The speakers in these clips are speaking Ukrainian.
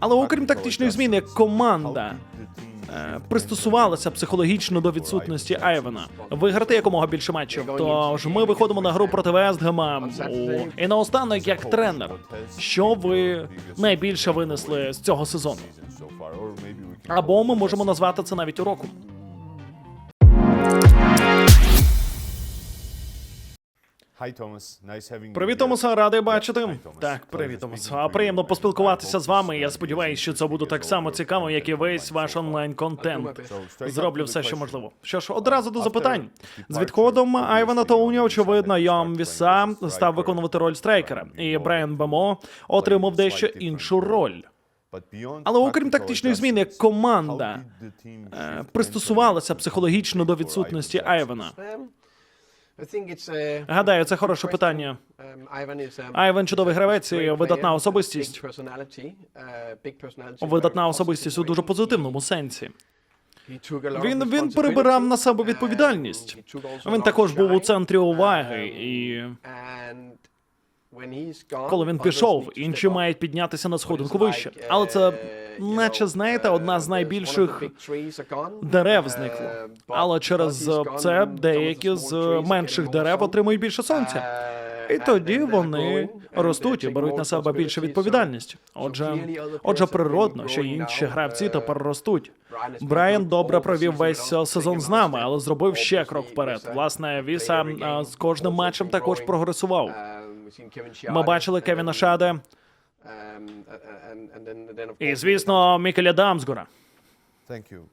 Але окрім тактичних змін, команда е, пристосувалася психологічно до відсутності Айвена, виграти якомога більше матчів. Тож ми виходимо на гру проти Вестгема. І наостанок, як тренер, що ви найбільше винесли з цього сезону? Або ми можемо назвати це навіть уроком. Привіт, Томаса, радий бачити. Так, привіт, Томас. Приємно поспілкуватися з вами. Я сподіваюся, що це буде так само цікаво, як і весь ваш онлайн-контент. Зроблю все, що можливо. Що ж, одразу до запитань. З відходом Айвана Тоуні, очевидно, Йом Віса став виконувати роль страйкера, і Брайан Бемо отримав дещо іншу роль. Але окрім тактичних змін, як команда Е, Пристосувалася психологічно до відсутності Айвена. Гадаю, це хороше питання. Айвен чудовий гравець і видатна особистість. Видатна особистість у дуже позитивному сенсі. Він він перебирав на себе відповідальність. Він також був у центрі уваги, і коли він пішов, інші мають піднятися на сходинку вище. Але це, наче знаєте, одна з найбільших дерев зникло. Але через це деякі з менших дерев отримують більше сонця. І тоді вони ростуть і беруть на себе більше відповідальність. Отже, отже, природно, що інші гравці тепер ростуть. Брайан добре провів весь сезон з нами, але зробив ще крок вперед. Власне, Віса е, з кожним матчем також прогресував. Ми бачили Кевіна Шаде і, звісно, Мікеля Дамсгора.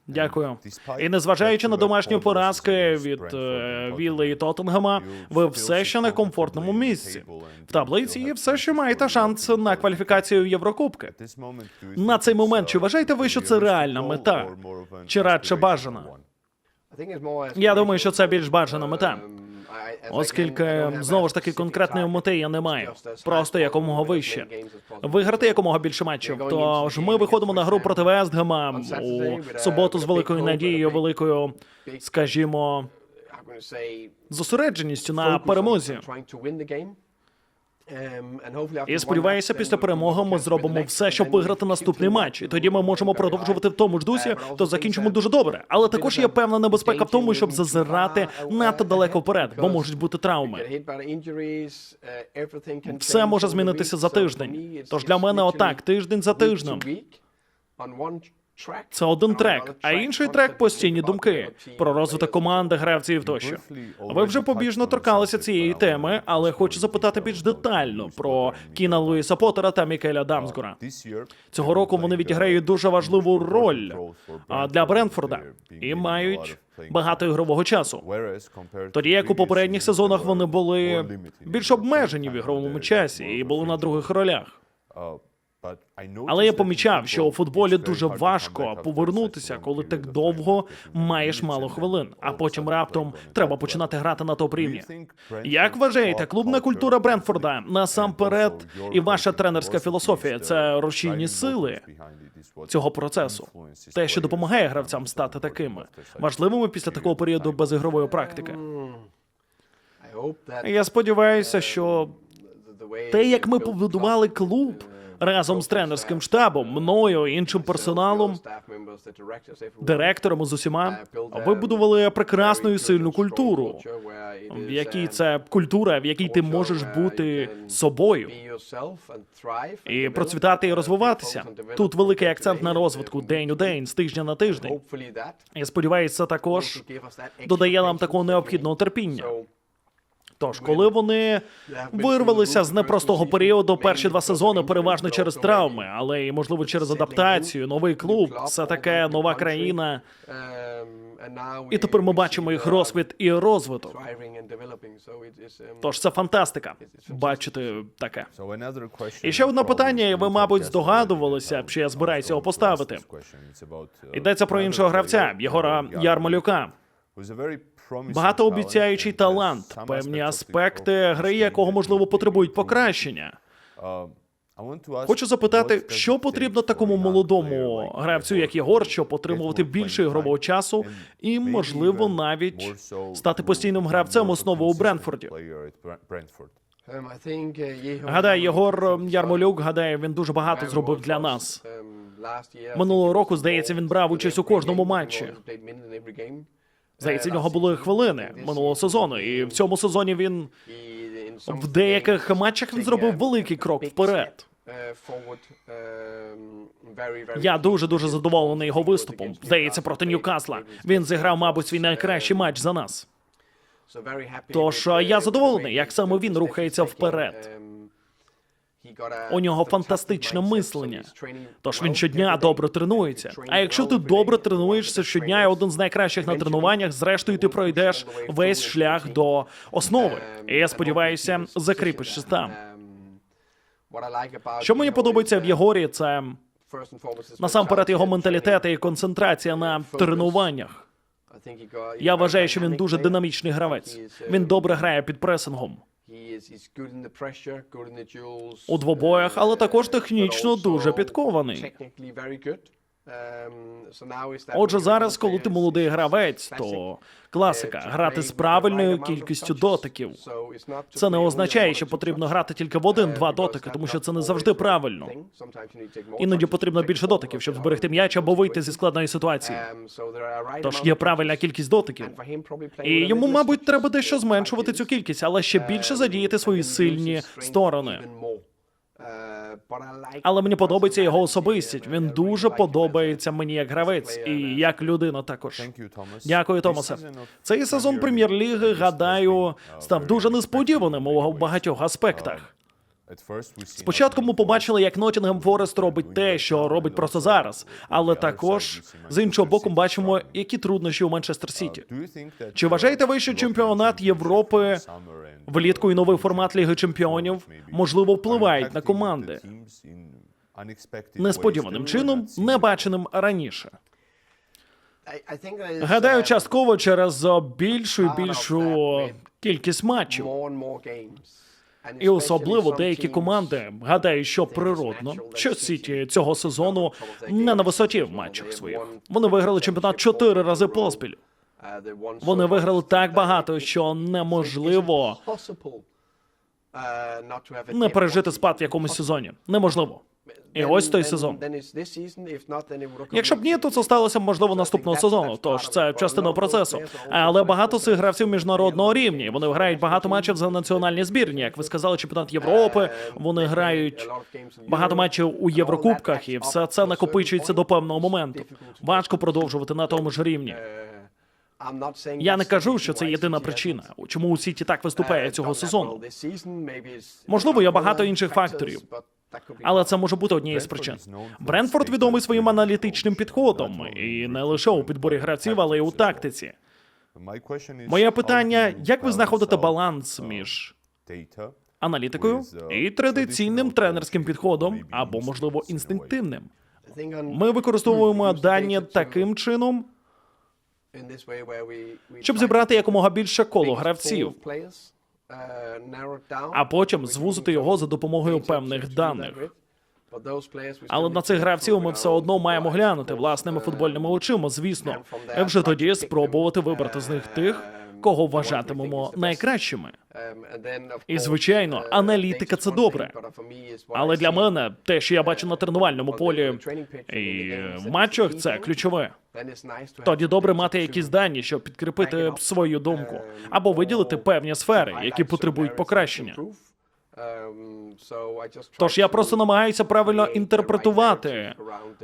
Дякую. І незважаючи на домашні поразки від е, Вілли і Тоттенгема, ви все ще на комфортному місці в таблиці і все ще маєте шанс на кваліфікацію Єврокубки. На цей момент, чи вважаєте ви, що це реальна мета? Чи радше бажана? Я думаю, що це більш бажана мета. Оскільки знову ж таки конкретної мети я не маю. Просто якомога вище. Виграти якомога більше матчів. Тож ми виходимо на гру проти Вестгема у суботу з великою надією, великою, скажімо, зосередженістю на перемозі. І сподіваюся, після перемоги ми зробимо все, щоб виграти наступний матч. І тоді ми можемо продовжувати в тому ж дусі, то закінчимо дуже добре. Але також є певна небезпека в тому, щоб зазирати надто далеко вперед, бо можуть бути травми. Все може змінитися за тиждень. Тож для мене отак, тиждень за тижнем. Це один трек, а інший трек постійні думки про розвиток команди, гравців тощо. Ви вже побіжно торкалися цієї теми, але хочу запитати більш детально про Кіна Луїса Поттера та Мікеля Дамсгора. Цього року вони відіграють дуже важливу роль для Бренфорда і мають багато ігрового часу. Тоді як у попередніх сезонах вони були більш обмежені в ігровому часі і були на других ролях. Але я помічав, що у футболі дуже важко повернутися, коли так довго маєш мало хвилин, а потім раптом треба починати грати на топ рівні. Як вважаєте, клубна культура Бренфорда насамперед і ваша тренерська філософія це рушійні сили цього процесу, те, що допомагає гравцям стати такими важливими після такого періоду безігрової практики. Я сподіваюся, що те, як ми побудували клуб разом з тренерським штабом, мною, іншим персоналом, директором з усіма, вибудували прекрасну і сильну культуру, в якій це культура, в якій ти можеш бути собою і процвітати і розвиватися. Тут великий акцент на розвитку день у день, з тижня на тиждень. Я сподіваюся, також додає нам такого необхідного терпіння. Тож, коли вони вирвалися з непростого періоду, перші два сезони переважно через травми, але і можливо через адаптацію, новий клуб, все таке нова країна. І тепер ми бачимо їх розквіт і розвиток. Тож це фантастика. Бачити таке. І ще одне питання, і ви, мабуть, здогадувалися, що я збираюся його поставити. Йдеться про іншого гравця Єгора Ярмолюка. Багатообіцяючий талант, певні аспекти гри, якого можливо потребують покращення. Хочу запитати, що потрібно такому молодому гравцю, як Єгор, щоб отримувати більше ігрового часу і, можливо, навіть стати постійним гравцем основи у Бренфорді. Гадаю, Єгор Ярмолюк, гадаю, він дуже багато зробив для нас. Минулого року, здається, він брав участь у кожному матчі. Здається, в нього були хвилини минулого сезону, і в цьому сезоні він в деяких матчах він зробив великий крок вперед. Я дуже дуже задоволений його виступом. Здається, проти Ньюкасла. Він зіграв, мабуть, свій найкращий матч за нас. Тож я задоволений, як саме він рухається вперед. У нього фантастичне мислення. Тож він щодня добре тренується. А якщо ти добре тренуєшся щодня і один з найкращих на тренуваннях, зрештою ти пройдеш весь шлях до основи. І я сподіваюся, закріпишся там. Що мені подобається в Єгорі, це насамперед його менталітет і концентрація на тренуваннях. Я вважаю, що він дуже динамічний гравець. Він добре грає під пресингом у двобоях, але також технічно дуже підкований. Отже, зараз, коли ти молодий гравець, то класика грати з правильною кількістю дотиків. Це не означає, що потрібно грати тільки в один-два дотики, тому що це не завжди правильно. Іноді потрібно більше дотиків, щоб зберегти м'яч або вийти зі складної ситуації. Тож є правильна кількість дотиків. І йому, мабуть, треба дещо зменшувати цю кількість, але ще більше задіяти свої сильні сторони. Але мені подобається його особистість. Він дуже подобається мені як гравець і як людина також. Дякую, Томасе. Цей сезон прем'єр-ліги, гадаю, став дуже несподіваним у багатьох аспектах. Спочатку ми побачили, як Ноттінгем Форест робить те, що робить просто зараз, але також з іншого боку бачимо, які труднощі у Манчестер Сіті. Чи вважаєте ви, що чемпіонат Європи влітку і новий формат Ліги Чемпіонів можливо впливають на команди? несподіваним чином, не баченим раніше? Гадаю, частково через більшу і більшу кількість матчів. І особливо деякі команди, гадаю, що природно, що Сіті цього сезону не на висоті в матчах своїх. Вони виграли чемпіонат чотири рази поспіль. Вони виграли так багато, що неможливо не пережити спад в якомусь сезоні. Неможливо. І ось той сезон. Якщо б ні, то це сталося б, можливо наступного сезону. Тож це частина процесу. Але багато цих гравців міжнародного рівня. Вони грають багато матчів за національні збірні. Як ви сказали, чемпіонат Європи. Вони грають багато матчів у Єврокубках, і все це накопичується до певного моменту. Важко продовжувати на тому ж рівні. Я не кажу, що це єдина причина, чому у Сіті так виступає цього сезону. Можливо, є багато інших факторів. Але це може бути однією з причин. Бренфорд відомий своїм аналітичним підходом, і не лише у підборі гравців, але й у тактиці. Моє питання: як ви знаходите баланс між аналітикою і традиційним тренерським підходом, або можливо інстинктивним? Ми використовуємо дані таким чином, щоб зібрати якомога більше коло гравців, а потім звузити його за допомогою певних даних. Але на цих гравців ми все одно маємо глянути власними футбольними очима, звісно, і вже тоді спробувати вибрати з них тих, кого вважатимемо найкращими. І звичайно, аналітика це добре. Але для мене те, що я бачу на тренувальному полі і в матчах, це ключове. Тоді добре мати якісь дані, щоб підкріпити свою думку, або виділити певні сфери, які потребують покращення. Тож я просто намагаюся правильно інтерпретувати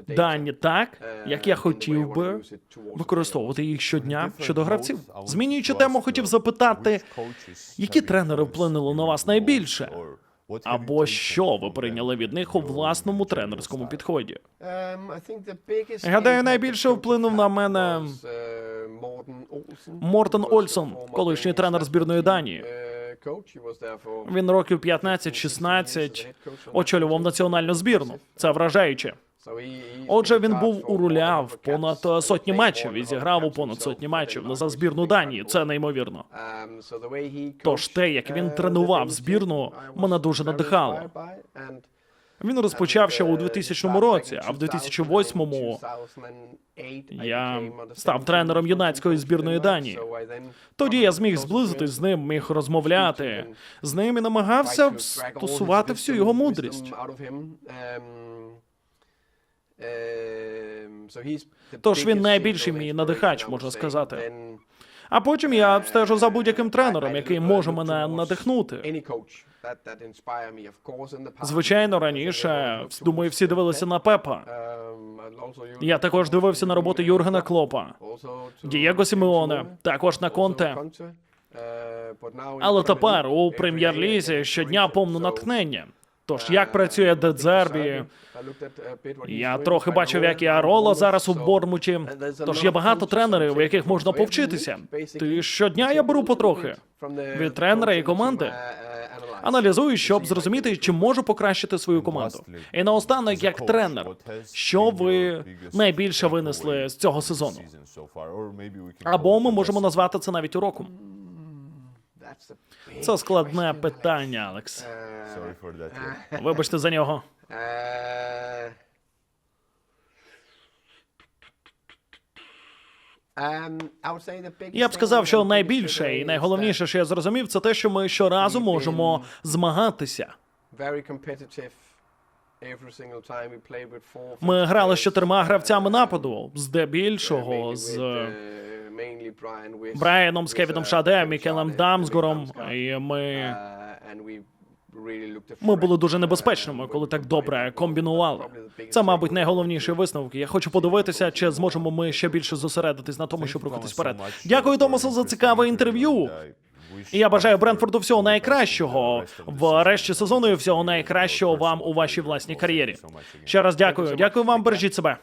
дані так, як я хотів би використовувати їх щодня щодо гравців. Змінюючи тему, хотів запитати, які тренери вплинули на вас найбільше, або що ви прийняли від них у власному тренерському підході? Гадаю, найбільше вплинув на мене Мортен Ольсон, колишній тренер збірної Данії. Він років 15-16 очолював національну збірну. Це вражаюче. Отже, він був у руля в понад сотні матчів і зіграв у понад сотні матчів за збірну Данії. Це неймовірно. Тож те, як він тренував збірну, мене дуже надихало. Він розпочав ще у 2000 році, а в 2008 я став тренером юнацької збірної Данії. Тоді я зміг зблизитись з ним, міг розмовляти з ним і намагався стосувати всю його мудрість. Тож він найбільший мій надихач, можна сказати. А потім я стежу за будь-яким тренером, який може мене надихнути. Звичайно, раніше думаю, всі дивилися на Пепа. Я також дивився на роботи Юргена Клопа, Дієго Сімеоне, також на Конте. але тепер у прем'єр-лізі щодня повно натхнення. Тож як працює Дедзербі? Я трохи бачив, як і Арола зараз у Бормуті. Тож є багато тренерів, у яких можна повчитися. Ти щодня я беру потрохи від тренера і команди. Аналізую, щоб зрозуміти, чи можу покращити свою команду. І наостанок, як тренер, що ви найбільше винесли з цього сезону? Або ми можемо назвати це навіть уроком. Це складне питання, Алекс. Вибачте за нього. Я б сказав, що найбільше і найголовніше, що я зрозумів, це те, що ми щоразу можемо змагатися. Ми грали з чотирма гравцями нападу, здебільшого з Брайаном, з Кевіном Шаде, Мікелем Дамсгором. І ми, ми були дуже небезпечними, коли так добре комбінували. Це, мабуть, найголовніші висновки. Я хочу подивитися, чи зможемо ми ще більше зосередитись на тому, щоб рухатись вперед. Дякую, Томасу, за цікаве інтерв'ю. І я бажаю Брентфорду всього найкращого в решті сезону і всього найкращого вам у вашій власній кар'єрі. Ще раз дякую. Дякую вам, бережіть себе.